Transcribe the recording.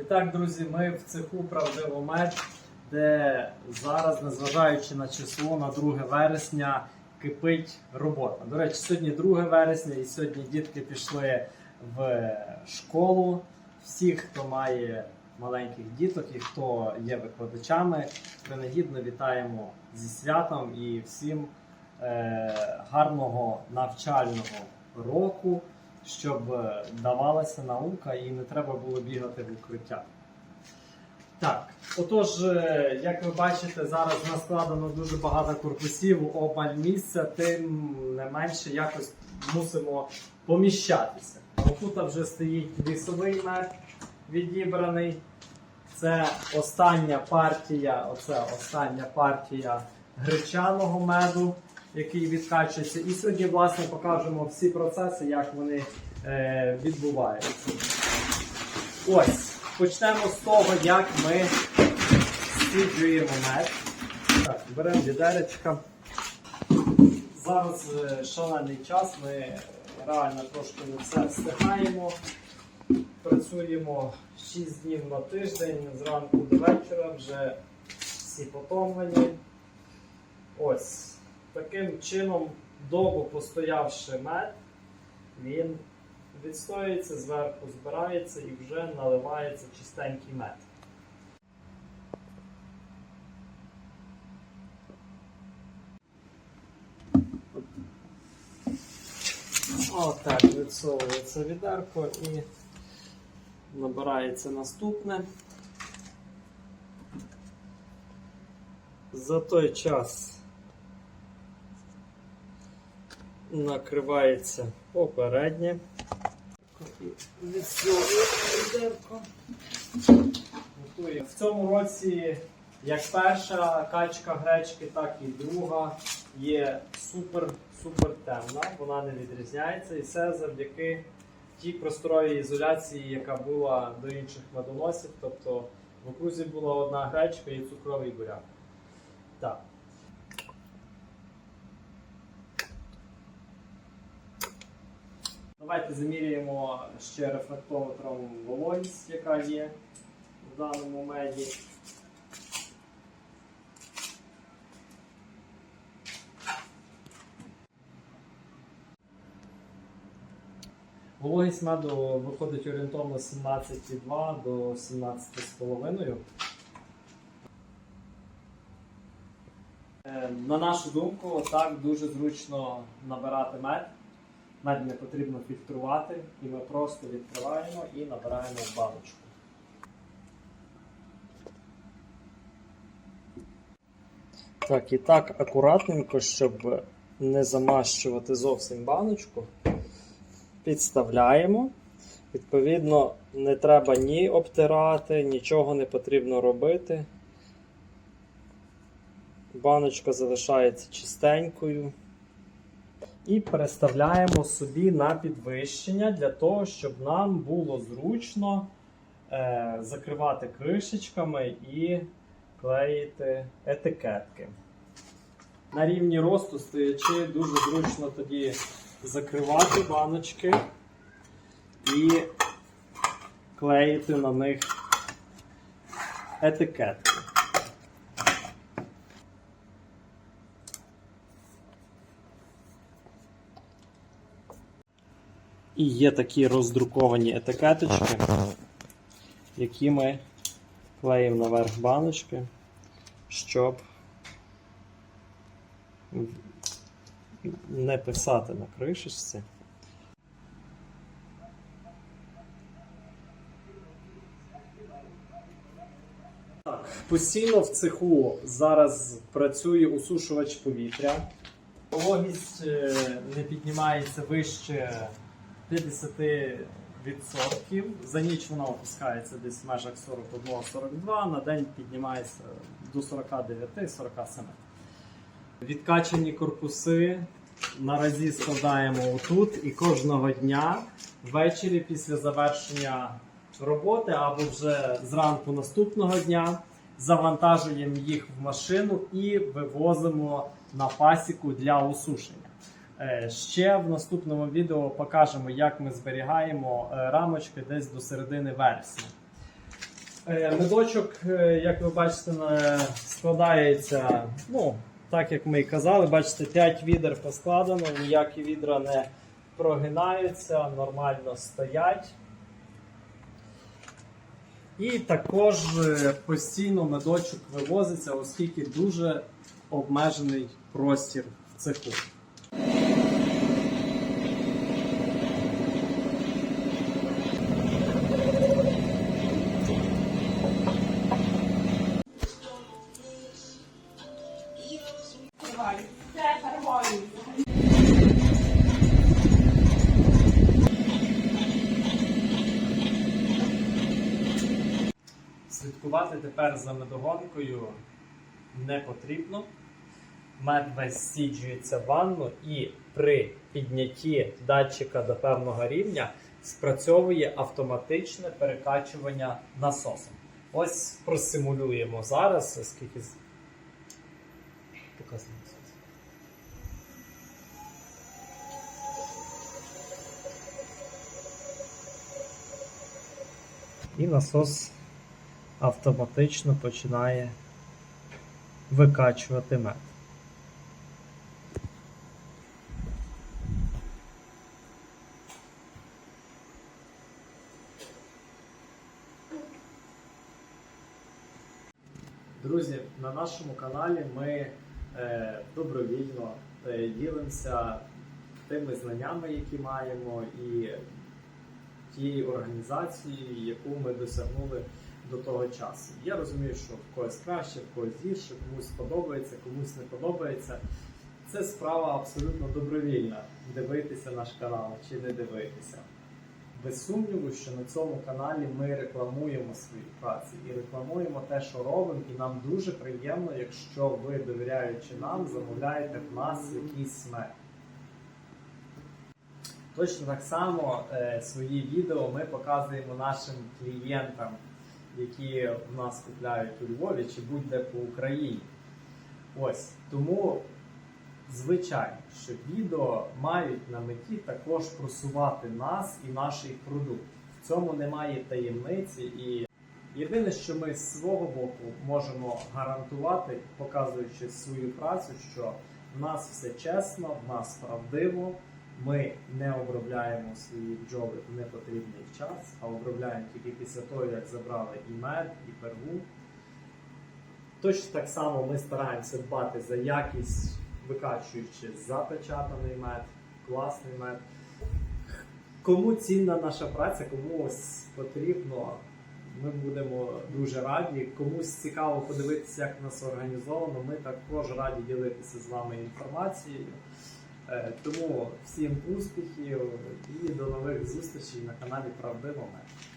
І так, друзі, ми в цеху Правдивомет, де зараз, незважаючи на число, на 2 вересня, кипить робота. До речі, сьогодні 2 вересня, і сьогодні дітки пішли в школу. Всі, хто має маленьких діток і хто є викладачами, принагідно вітаємо зі святом і всім е, гарного навчального року, щоб е, давалася наука і не треба було бігати в укриття. Так, отож, е, як ви бачите, зараз у нас складено дуже багато корпусів, обмаль місця, тим не менше якось мусимо поміщатися. Тут вже стоїть лісовий мед відібраний. Це остання партія, оце остання партія гречаного меду, який відкачується. І сьогодні, власне, покажемо всі процеси, як вони е, відбуваються. Ось, почнемо з того, як ми стіджуємо мед. Так, беремо відеречка. Зараз е, шалений час, ми реально трошки не все встигаємо. Працюємо 6 днів на тиждень, зранку до вечора, вже всі потомлені. Ось. Таким чином, довго постоявши мед, він відстоюється, зверху збирається і вже наливається чистенький мед. Отак відсовується відерко і набирається наступне. За той час накривається попереднє. В цьому році як перша качка гречки, так і друга є супер супер темна, вона не відрізняється. І все завдяки тій просторовій ізоляції, яка була до інших медоносів. Тобто в окрузі була одна гречка і цукровий буряк. Так. Давайте заміряємо ще рефлектометром вологість, яка є в даному меді. Вологість меду виходить орієнтовно 17,2 до 17,5. Е, На нашу думку, так дуже зручно набирати мед. Мед не потрібно фільтрувати, і ми просто відкриваємо і набираємо баночку. Так, і так акуратненько, щоб не замащувати зовсім баночку. Підставляємо. Відповідно, не треба ні обтирати, нічого не потрібно робити. Баночка залишається чистенькою. І переставляємо собі на підвищення для того, щоб нам було зручно е, закривати кришечками і клеїти етикетки. На рівні росту стоячи, дуже зручно тоді закривати баночки і клеїти на них етикетки. І є такі роздруковані етикеточки, які ми клеїмо наверх баночки, щоб не писати на кришечці. Так, постійно в цеху зараз працює усушувач повітря. Вологість е, не піднімається вище 50%. За ніч вона опускається десь в межах 41-42, на день піднімається до 49-47. Відкачані корпуси наразі складаємо отут і кожного дня ввечері після завершення роботи або вже зранку наступного дня завантажуємо їх в машину і вивозимо на пасіку для усушення. Е, Ще в наступному відео покажемо, як ми зберігаємо е, рамочки десь до середини вересня. Е, Медочок, як ви бачите, складається, ну, так як ми і казали, бачите, 5 відер поскладено, ніякі відра не прогинаються, нормально стоять. І також постійно медочок вивозиться, оскільки дуже обмежений простір в цеху. Слідкувати тепер за медогонкою не потрібно. Мед весь сіджується в ванну і при піднятті датчика до певного рівня спрацьовує автоматичне перекачування насосом. Ось просимулюємо зараз, Показує насос. І насос автоматично починає викачувати мед. Друзі, на нашому каналі ми е, добровільно е, ділимося тими знаннями, які маємо, і тією організацією, яку ми досягнули до того часу. Я розумію, що в когось краще, в когось гірше, комусь подобається, комусь не подобається. Це справа абсолютно добровільна дивитися наш канал чи не дивитися. Без сумніву, що на цьому каналі ми рекламуємо свої праці і рекламуємо те, що робимо, і нам дуже приємно, якщо ви, довіряючи нам, замовляєте в нас якийсь смерть. Точно так само е, свої відео ми показуємо нашим клієнтам, які в нас купляють у Львові чи будь-де по Україні. Ось тому, звичайно, що відео мають на меті також просувати нас і наш продукт. В цьому немає таємниці і. Єдине, що ми з свого боку можемо гарантувати, показуючи свою працю, що в нас все чесно, в нас правдиво, ми не обробляємо свої бджоли в непотрібний час, а обробляємо тільки після того, як забрали і мед, і перву. Точно так само ми стараємося дбати за якість, викачуючи запечатаний мед, класний мед. Кому цінна наша праця, комусь потрібно, ми будемо дуже раді. Комусь цікаво подивитися, як нас організовано. Ми також раді ділитися з вами інформацією. Е, Тому всім успіхів і до нових зустрічей на каналі Правдиво Мед.